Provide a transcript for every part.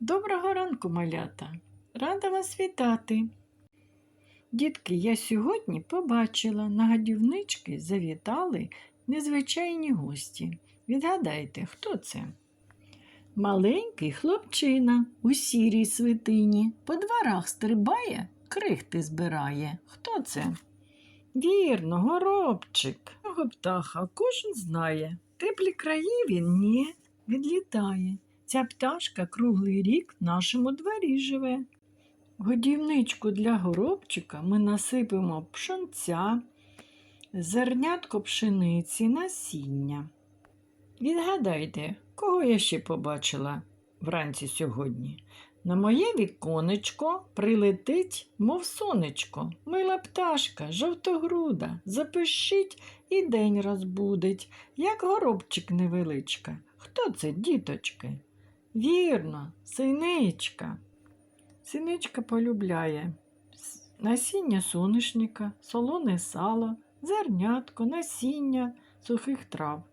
Доброго ранку, малята! Рада вас вітати. Дітки, я сьогодні побачила, на гадівнички завітали незвичайні гості. Відгадайте, хто це? Маленький хлопчина у сірій свитині по дворах стрибає, крихти збирає. Хто це? Вірно, горобчик. Цього птаха кожен знає. Теплі краї він ні, відлітає. Ця пташка круглий рік в нашому дворі живе. Годівничку для горобчика ми насипемо пшонця, зернятко пшениці, насіння. Відгадайте, кого я ще побачила вранці сьогодні? На моє віконечко прилетить, мов сонечко, мила пташка, жовтогруда, запишіть і день розбудить, як горобчик невеличка. Хто це, діточки? Вірно, синичка. Синичка полюбляє насіння соняшника, солоне сало, зернятко, насіння сухих трав.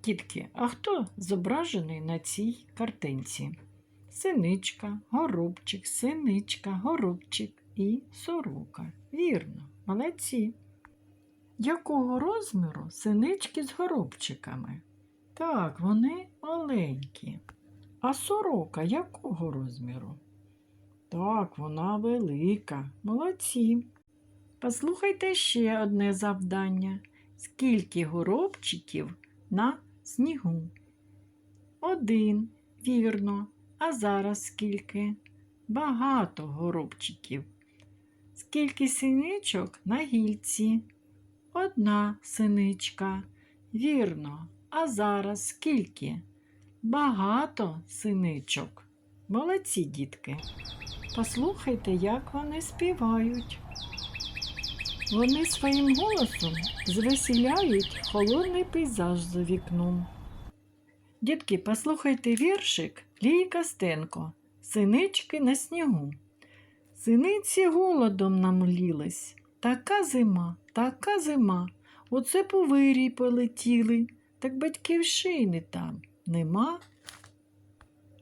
Тітки, а хто зображений на цій картинці? Синичка, горобчик, синичка, горобчик і сорока. Вірно, молодці. Якого розміру синички з горобчиками? Так, вони маленькі. А сорока якого розміру? Так, вона велика. Молодці. Послухайте ще одне завдання. Скільки горобчиків на снігу? Один, вірно. А зараз скільки? Багато горобчиків. Скільки синичок на гільці? Одна синичка. Вірно. А зараз скільки? Багато синичок. Молодці, дітки. Послухайте, як вони співають. Вони своїм голосом звеселяють холодний пейзаж за вікном. Дітки, послухайте віршик Лії Костенко Синички на снігу. Синиці голодом намлілись. Така зима, така зима. Оце по вирій полетіли, так батьківщини там нема.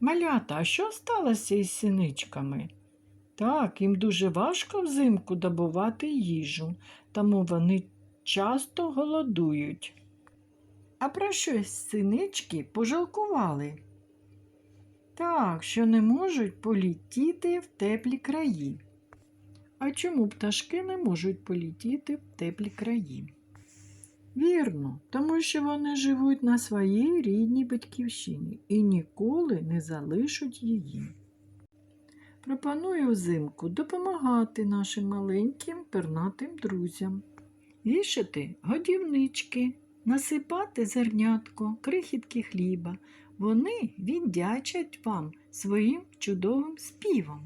Малята, а що сталося із синичками? Так, їм дуже важко взимку добувати їжу, тому вони часто голодують. А про що синички пожалкували? Так, що не можуть політіти в теплі краї. А чому пташки не можуть політіти в теплі краї? Вірно, тому що вони живуть на своїй рідній батьківщині і ніколи не залишать її. Пропоную взимку допомагати нашим маленьким пернатим друзям, вішати годівнички, насипати зернятко, крихітки хліба. Вони віддячать вам своїм чудовим співом.